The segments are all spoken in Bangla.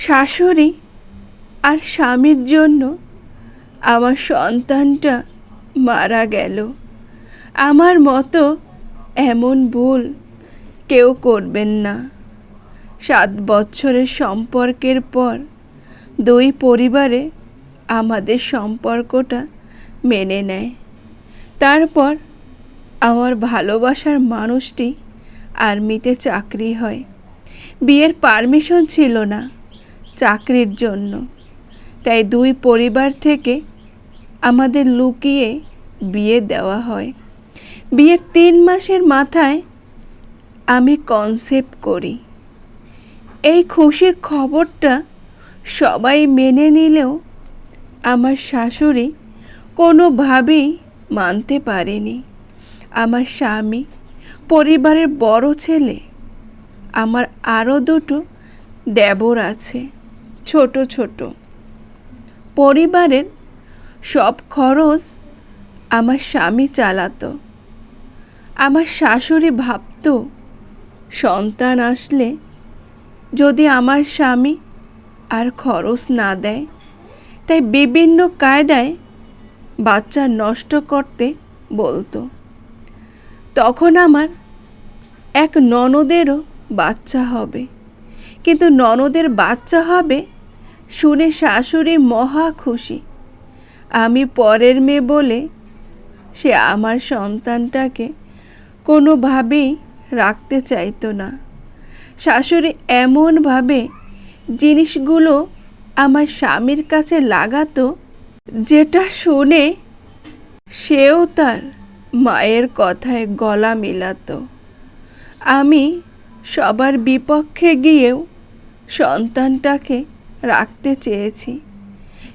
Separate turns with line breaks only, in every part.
শাশুড়ি আর স্বামীর জন্য আমার সন্তানটা মারা গেল। আমার মতো এমন ভুল কেউ করবেন না। সাত বছরের সম্পর্কের পর দুই পরিবারে আমাদের সম্পর্কটা মেনে নেয়। তারপর আমার ভালোবাসার মানুষটি আর্মিতে চাকরি হয়। বিয়ের পারমিশন ছিল না। চাকরির জন্য। তাই দুই পরিবার থেকে আমাদের লুকিয়ে বিয়ে দেওয়া হয়। বিয়ের তিন মাসের মাথায় আমি কনসেপ্ট করি। এই খুশির খবরটা সবাই মেনে নিলেও আমার শাশুড়ি কোনোভাবেই মানতে পারেনি। আমার স্বামী, পরিবারের বড় ছেলে, আমার আরও দুটো দেবর আছে। ছোট ছোট। পরিবারের সব খরচ আমার স্বামী চালাতো। আমার শাশুড়ি ভাবতো, সন্তান আসলে যদি আমার স্বামী আর খরচ না দেয়, তাই বিভিন্ন কায়দায় বাচ্চা নষ্ট করতে বলতো। তখন আমার এক ননদেরও বাচ্চা হবে। কিন্তু ননদের বাচ্চা হবে শুনে শাশুড়ি মহা খুশি। আমি পরের মেয়ে বলে সে আমার সন্তানটাকে কোনোভাবেই রাখতে চাইতো না। শাশুড়ি এমনভাবে জিনিসগুলো আমার স্বামীর কাছে লাগাতো, যেটা শুনে সেও তার মায়ের কথায় গলা মিলাতো। আমি সবার বিপক্ষে গিয়েও সন্তানটাকে রাখতে চেয়েছি।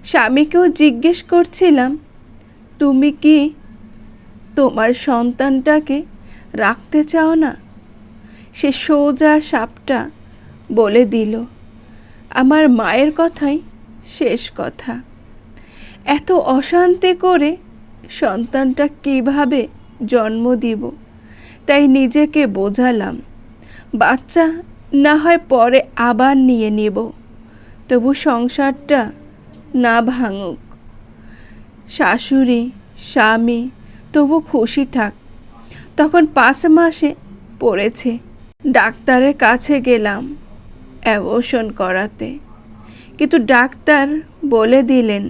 স্বামীকেও জিজ্ঞেস করছিলাম, তুমি কি তোমার সন্তানটাকে রাখতে চাও না? সে সোজা সাপটা বলে দিল, আমার মায়ের কথাই শেষ কথা। এত অশান্তি করে সন্তানটা কীভাবে জন্ম দিব? তাই নিজেকে বোঝালাম, বাচ্চা না হয় পরে আবার নিয়ে নেব। তবু সংসারটা না ভাঙুক। শাশুড়ি, স্বামী, তবু খুশি থাক। তখন পাঁচ মাসে পড়েছে, ডাক্তারের কাছে গেলাম অ্যাবর্শন করাতে। কিন্তু ডাক্তার বলে দিলেন,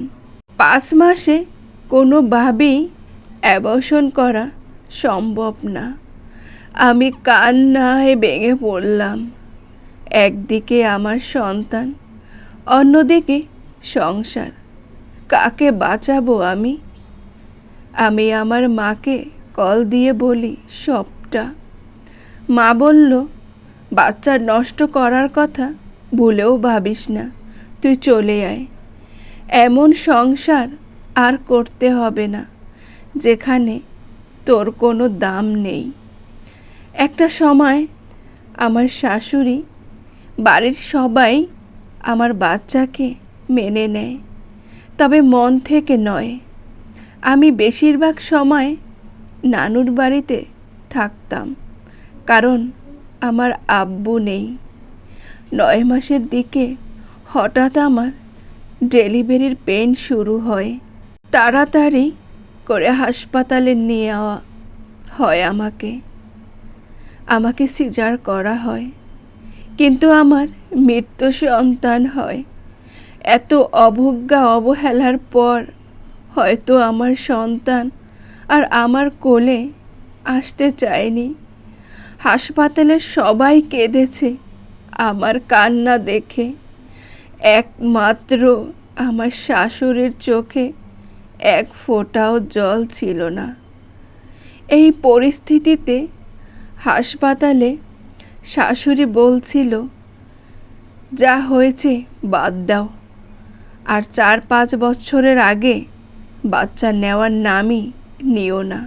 পাঁচ মাসে কোনোভাবেই অ্যাবর্শন করা সম্ভব না। আমি কান্নায় ভেঙে পড়লাম। একদিকে আমার সন্তান অন্যদিকে সংসার, কাকে বাঁচাবো আমি? আমি আমার মাকে কল দিয়ে বলি সবটা। মা বলল, বাচ্চা নষ্ট করার কথা ভুলেও ভাবিস না, তুই চলে আয়। এমন সংসার আর করতে হবে না, যেখানে তোর কোনো দাম নেই। একটা সময় আমার শাশুড়ি বাড়ির সবাই আমার বাচ্চাকে মেনে নেয়। তবে মন থেকে নয়। আমি বেশিরভাগ সময় নানুর বাড়িতে থাকতাম, কারণ আমার আব্বু নেই। নয় মাসের দিকে হঠাৎ আমার ডেলিভারির পেন শুরু হয়। তাড়াতাড়ি করে হাসপাতালে নিয়ে হয় আমাকে। আমাকে সিজার করা হয়। কিন্তু আমার মৃত্যু সন্তান হয়। এত অবজ্ঞা অবহেলার পর হয়তো আমার সন্তান আর আমার কোলে আসতে চায়নি। হাসপাতালে সবাই কেঁদেছে আমার কান্না দেখে। একমাত্র আমার শাশুড়ির চোখে এক ফোঁটাও জল ছিল না। এই পরিস্থিতিতে হাসপাতালে শাশুড়ি বলছিল, যা হয়েছে বাদ দাও। আর চার পাঁচ বছরের আগে বাচ্চা নেওয়ার নামই নিও না।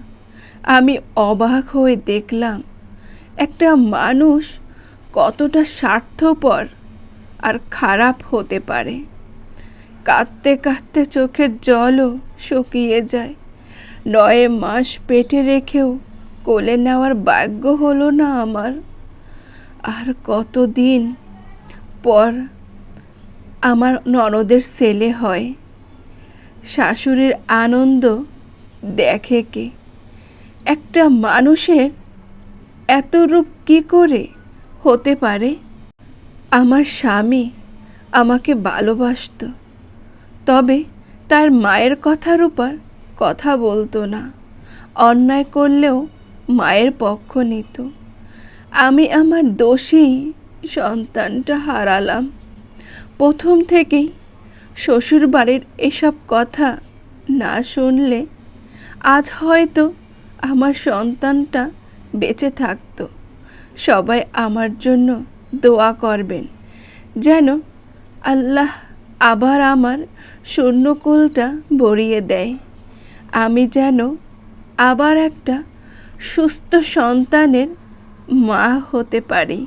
আমি অবাক হয়ে দেখলাম, একটা মানুষ কতটা স্বার্থপর আর খারাপ হতে পারে। কাঁদতে কাঁদতে চোখের জলও শুকিয়ে যায়। নয় মাস পেটে রেখেও কোলে নেওয়ার ভাগ্য হলো না আমার। আর কতদিন পর আমার ননদের ছেলে হয়। শাশুড়ির আনন্দ দেখে কে? একটা মানুষের এত রূপ কী করে হতে পারে? আমার স্বামী আমাকে ভালোবাসতো, তবে তার মায়ের কথার উপর কথা বলতো না। অন্যায় করলেও মায়ের পক্ষ নিত। আমি আমার দোষেই সন্তানটা হারালাম। প্রথম থেকেই শ্বশুর বাড়ির এসব কথা না শুনলে আজ হয়তো আমার সন্তানটা বেঁচে থাকতো। সবাই আমার জন্য দোয়া করবেন, যেন আল্লাহ আবার আমার শূন্যকুলটা ভরিয়ে দেয়। আমি যেন আবার একটা সুস্থ সন্তানের মা হতে পারি